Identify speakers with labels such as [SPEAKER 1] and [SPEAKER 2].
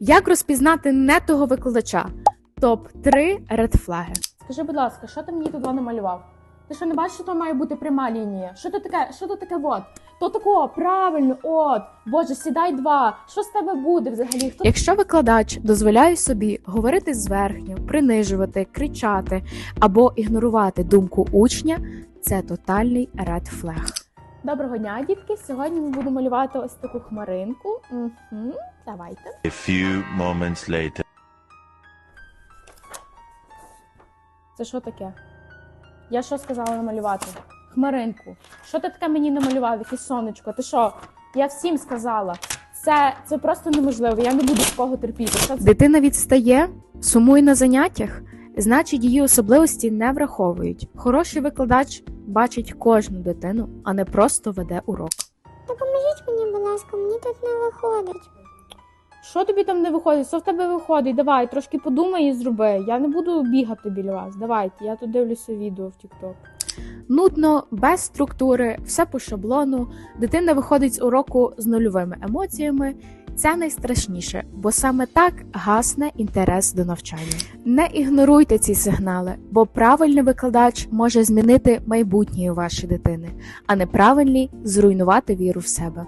[SPEAKER 1] Як розпізнати не того викладача? Топ 3 редфлаги. Скажи, будь ласка, що ти мені тут намалював? Ти що не бачиш, що там має бути пряма лінія? Що то таке? Що то таке? Вот? То тако, правильно, от. Боже, сідай два. Що з тебе буде взагалі? Хто Якщо викладач дозволяє собі говорити зверхньо, принижувати, кричати або ігнорувати думку учня, це тотальний ред флег. Доброго дня, дітки. Сьогодні ми будемо малювати ось таку хмаринку. Угу. Давайте.
[SPEAKER 2] A few moments later.
[SPEAKER 1] Це що таке? Я що сказала намалювати? Хмаринку. Що ти таке мені намалював? Якесь сонечко? Ти що? Я всім сказала. Це, це просто неможливо. Я не буду такого терпіти. Що це? Дитина відстає, сумує на заняттях, значить її особливості не враховують. Хороший викладач бачить кожну дитину, а не просто веде урок.
[SPEAKER 3] Допоможіть мені, будь ласка, мені тут не виходить.
[SPEAKER 1] Що тобі там не виходить? Що в тебе виходить? Давай, трошки подумай і зроби. Я не буду бігати біля вас. Давайте, я тут дивлюся відео в TikTok. Нудно, без структури, все по шаблону. Дитина виходить з уроку з нульовими емоціями. Це найстрашніше, бо саме так гасне інтерес до навчання. Не ігноруйте ці сигнали, бо правильний викладач може змінити майбутнє вашої дитини, а неправильний зруйнувати віру в себе.